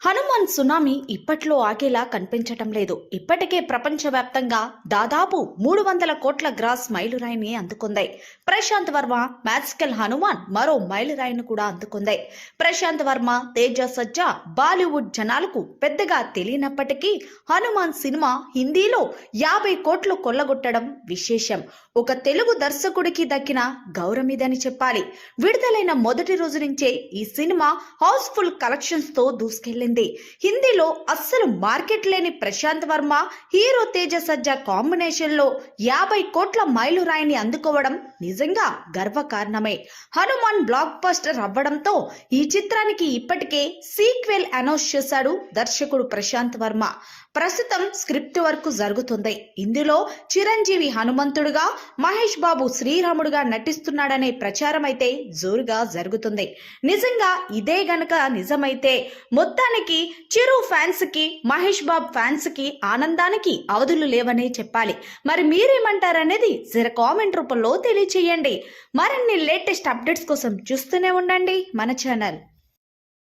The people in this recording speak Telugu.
హనుమాన్ సునామీ ఇప్పట్లో ఆగేలా కనిపించటం లేదు. ఇప్పటికే ప్రపంచవ్యాప్తంగా దాదాపు మూడు వందల కోట్ల గ్రాస్ మైలురాయిని అందుకుంది ప్రశాంత్ వర్మ మ్యాజికల్ హనుమాన్ మరో మైలురాయిని కూడా అందుకుంది ప్రశాంత్ వర్మ తేజ సజ్జా బాలీవుడ్ జనాలకు పెద్దగా తెలియనప్పటికీ హనుమాన్ సినిమా హిందీలో యాభై కోట్లు కొల్లగొట్టడం విశేషం. ఒక తెలుగు దర్శకుడికి దక్కిన గౌరమిదని చెప్పాలి. విడుదలైన మొదటి రోజు నుంచే ఈ సినిమా హౌస్ఫుల్ కలెక్షన్స్ దూసుకెళ్ళింది. చేసింది. హిందీలో అస్సలు మార్కెట్ లేని ప్రశాంత్ వర్మ హీరో తేజ సజ్జ కాంబినేషన్లో యాభై కోట్ల మైలురాయిని అందుకోవడం నిజంగా గర్వకారణమే. హనుమాన్ బ్లాక్ బస్టర్ అవ్వడంతో ఈ చిత్రానికి ఇప్పటికే సీక్వెల్ అనౌన్స్ చేశాడు దర్శకుడు ప్రశాంత్ వర్మ. ప్రస్తుతం స్క్రిప్ట్ వర్క్ జరుగుతుంది. ఇందులో చిరంజీవి హనుమంతుడుగా మహేష్ బాబు శ్రీరాముడుగా నటిస్తున్నాడనే ప్రచారం అయితే జోరుగా జరుగుతుంది. నిజంగా ఇదే గనక నిజమైతే మొత్తానికి చిరు ఫ్యాన్స్కి మహేష్ బాబ్ ఫ్యాన్స్కి ఆనందానికి అవధులు లేవనే చెప్పాలి. మరి మీరేమంటారనేది జర కామెంట్ రూపంలో తెలియచేయండి. మరిన్ని లేటెస్ట్ అప్డేట్స్ కోసం చూస్తూనే ఉండండి మన ఛానల్.